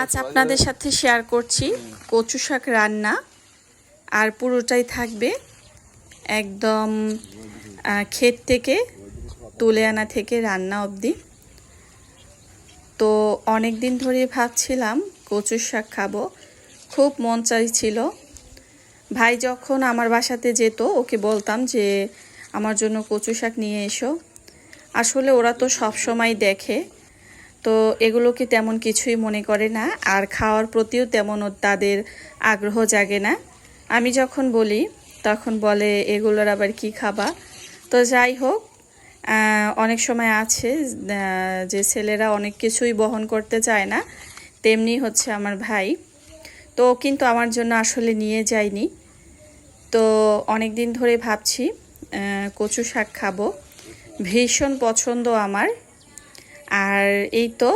আজ আপনাদের সাথে শেয়ার করছি কচু শাক রান্না, আর পুরোটাই থাকবে একদম ক্ষেত থেকে, তুলে আনা থেকে রান্না অবধি। তো অনেক দিন ধরে ভাবছিলাম কচুর শাক খাব, খুব মন চাইছিল। ভাই যখন আমার বাসাতে যেত, ওকে বলতাম যে, আমার জন্য কচু শাক নিয়ে এসো। আসলে ওরা তো সব সময় দেখে তো এগুলোকে তেমন কিছুই মনে করে না, আর খাওয়ার প্রতিও তেমন তাদের আগ্রহ জাগে না। আমি যখন বলি, তখন বলে, এগুলোর আবার কি খাবা? তো যাই হোক অনেক সময় আছে যে ছেলেরা অনেক কিছুই বহন করতে চায় না, তেমনি হচ্ছে আমার ভাই। তো কিন্তু আমার জন্য আসলে নিয়ে যায়নি। তো অনেক দিন ধরে ভাবছি কচু শাক খাব। ভীষণ পছন্দ আমার। আর এই তো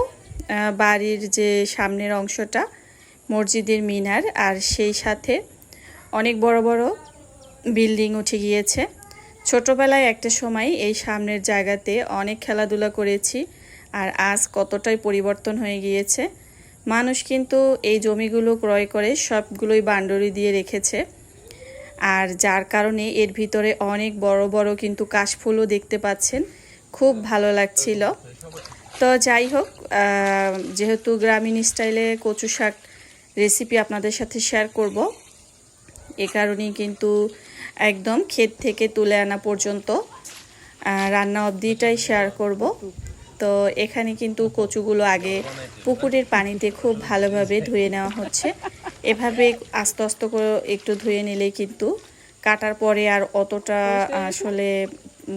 বাড়ির যে সামনের অংশটা, মসজিদের মিনার, আর সেই সাথে অনেক বড় বড় বিল্ডিং উঠে গিয়েছে। ছোটবেলায় একটা সময় এই সামনের জায়গাতে অনেক খেলাধুলা করেছি, আর আজ কতটাই পরিবর্তন হয়ে গিয়েছে। মানুষ কিন্তু এই জমিগুলো ক্রয় করে সবগুলোই বান্ডরি দিয়ে রেখেছে। আর যার কারণে এর ভিতরে অনেক বড় বড় কিন্তু কাশফুলও দেখতে পাচ্ছেন। খুব ভালো লাগছিল। তো যাই হোক যেহেতু গ্রামীণ স্টাইলে কচু শাক রেসিপি আপনাদের সাথে শেয়ার করব এ কারণেই কিন্তু একদম ক্ষেত থেকে তুলে আনা পর্যন্ত রান্না অবধিটাই শেয়ার করব। তো এখানে কিন্তু কচুগুলো আগে পুকুরের পানিতে খুব ভালোভাবে ধুয়ে নেওয়া হচ্ছে। এভাবে আস্তে আস্তে করে একটু ধুয়ে নিলেই কিন্তু কাটার পরে আর অতটা আসলে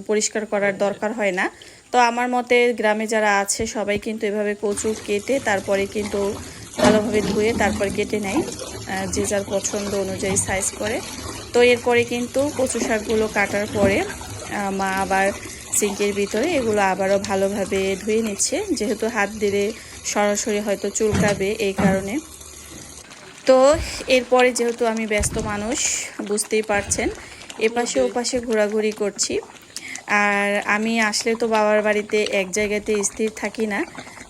পরিষ্কার করার দরকার হয় না। তো আমার মতে গ্রামে যারা আছে সবাই কিন্তু এভাবে কচু কেটে তারপরে কিন্তু ভালোভাবে ধুয়ে তারপর কেটে নেয় যে যার পছন্দ অনুযায়ী সাইজ করে। তো এরপরে কিন্তু কচু শাকগুলো কাটার পরে মা আবার সিঙ্কের ভিতরে এগুলো আবারও ভালোভাবে ধুয়ে নিচ্ছে। যেহেতু হাত দিলে সরাসরি হয়তো চুলকাবে এই কারণে। তো এরপরে যেহেতু আমি ব্যস্ত মানুষ বুঝতেই পারছেন এপাশে ওপাশে ঘোরাঘুরি করছি। আর আমি আসলে তো বাবার বাড়িতে এক জায়গাতে স্থির থাকি না,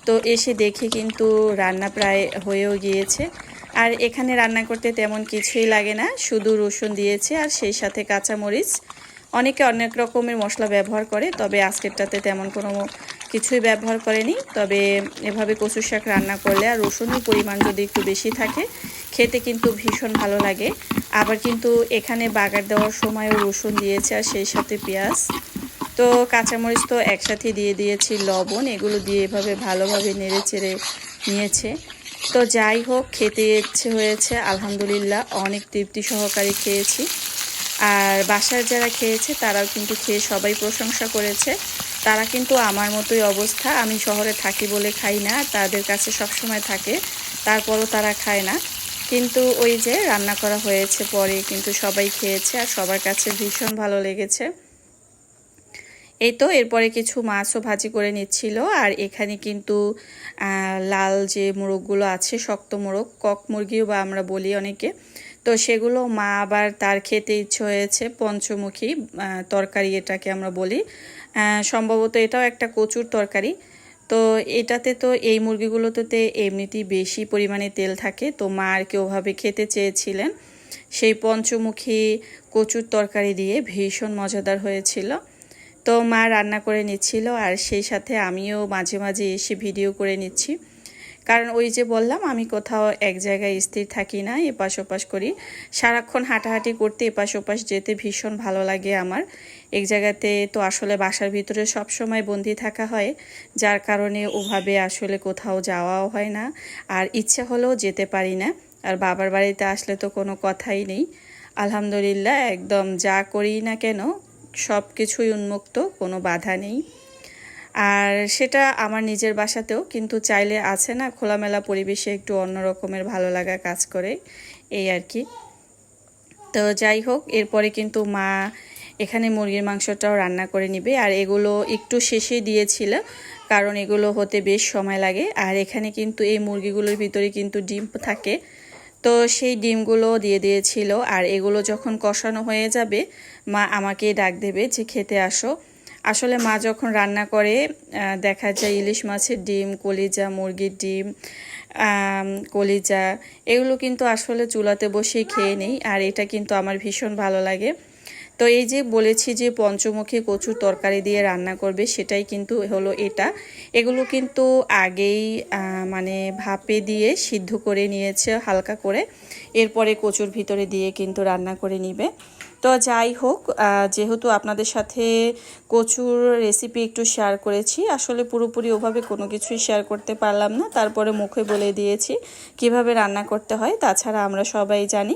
তো এসে দেখি কিন্তু রান্না প্রায় হয়েও গিয়েছে। আর এখানে রান্না করতে তেমন কিছুই লাগে না, শুধু রসুন দিয়েছে আর সেই সাথে কাঁচামরিচ। অনেকে অনেক রকমের মশলা ব্যবহার করে, তবে আজকেরটাতে তেমন কোনো কিছুই ব্যবহার করেনি। তবে এভাবে কচু শাক রান্না করলে আর রসুনের পরিমাণ যদি একটু বেশি থাকে, খেতে কিন্তু ভীষণ ভালো লাগে। আবার কিন্তু এখানে বাগার দেওয়ার সময়ও রসুন দিয়েছে আর সেই সাথে পেঁয়াজ। তো কাঁচামরিচ তো একসাথে দিয়ে দিয়েছি, লবণ এগুলো দিয়ে এভাবে ভালোভাবে নেড়ে চেড়ে নিয়েছে। তো যাই হোক, খেতে ইচ্ছে হয়েছে, আলহামদুলিল্লাহ অনেক তৃপ্তি সহকারে খেয়েছি। আর বাসার যারা খেয়েছে তারাও কিন্তু খেয়ে সবাই প্রশংসা করেছে। তারা কিন্তু আমার মতোই অবস্থা, আমি শহরে থাকি বলে খাই না, তাদের কাছে সব সময় থাকে, তারপরও তারা খায় না। কিন্তু ওই যে রান্না করা হয়েছে পরে কিন্তু সবাই খেয়েছে আর সবার কাছে ভীষণ ভালো লেগেছে। এই তো, এরপরে কিছু মাছও ভাজি করে নিচ্ছিল। আর এখানে কিন্তু লাল যে মোরগগুলো আছে, শক্ত মোরগ, কক মুরগিও বা আমরা বলি অনেকে। তো সেগুলো মা আবার তার খেতে ইচ্ছে হয়েছে, পঞ্চমুখী তরকারি এটাকে আমরা বলি। সম্ভবত এটাও একটা কচুর তরকারি। তো এটাতে তো, এই মুরগিগুলোতে এমনিতেই বেশি পরিমাণে তেল থাকে। তো মা আর কি ওভাবে খেতে চেয়েছিলেন। সেই পঞ্চমুখী কচুর তরকারি দিয়ে ভীষণ মজাদার হয়েছিল। তো মা রান্না করে নিচ্ছিল আর সেই সাথে আমিও মাঝে মাঝে এসে ভিডিও করে নিচ্ছি। কারণ ওই যে বললাম, আমি কোথাও এক জায়গায় স্থির থাকি না, এপাশ ওপাশ করি। সারাক্ষণ হাঁটাহাঁটি করতে এপাশ ওপাশ যেতে ভীষণ ভালো লাগে আমার। এক জায়গাতে তো আসলে বাসার ভিতরে সব সময় বন্দি থাকা হয়, যার কারণে ওভাবে আসলে কোথাও যাওয়াও হয় না। আর ইচ্ছে হলেও যেতে পারি না, আর বাবার বাড়িতে আসলে তো কোনো কথাই নেই। আলহামদুলিল্লাহ, একদম যা করি না কেন সব কিছুই উন্মুক্ত, কোনো বাধা নেই। আর সেটা আমার নিজের বাসাতেও, কিন্তু চাইলে আছে না, খোলামেলা পরিবেশে একটু অন্য রকমের ভালো লাগা কাজ করে, এই আর কি। তো যাই হোক, এরপরে কিন্তু মা এখানে মুরগির মাংসটাও রান্না করে নিবে, আর এগুলো একটু শেষে দিয়েছিল, কারণ এগুলো হতে বেশ সময় লাগে। আর এখানে কিন্তু এই মুরগিগুলোর ভিতরে কিন্তু ডিম থাকে তো সেই ডিমগুলো দিয়ে দিয়েছিল। আর এগুলো যখন কষানো হয়ে যাবে, মা আমাকে ডাক দেবে যে, খেতে আসো। আসলে মা যখন রান্না করে দেখা যায় ইলিশ মাছের ডিম, কলিজা, মুরগির ডিম কলিজা, এগুলো কিন্তু আসলে চুলাতে বসেই খেয়ে নেই। আর এটা কিন্তু আমার ভীষণ ভালো লাগে। তো এই যে বলেছি যে পঞ্চমুখী কচুর তরকারি দিয়ে রান্না করবে, সেটাই কিন্তু হলো এটা। এগুলো কিন্তু আগেই মানে ভাপে দিয়ে সিদ্ধ করে নিয়েছে হালকা করে। এরপরে কচুর ভিতরে দিয়ে কিন্তু রান্না করে নিবে। তো যাই হোক যেহেতু আপনাদের সাথে কচুর রেসিপি একটু শেয়ার করেছি, আসলে পুরোপুরি ওভাবে কোনো কিছুই শেয়ার করতে পারলাম না। তারপরে মুখে বলে দিয়েছি কীভাবে রান্না করতে হয়, তাছাড়া আমরা সবাই জানি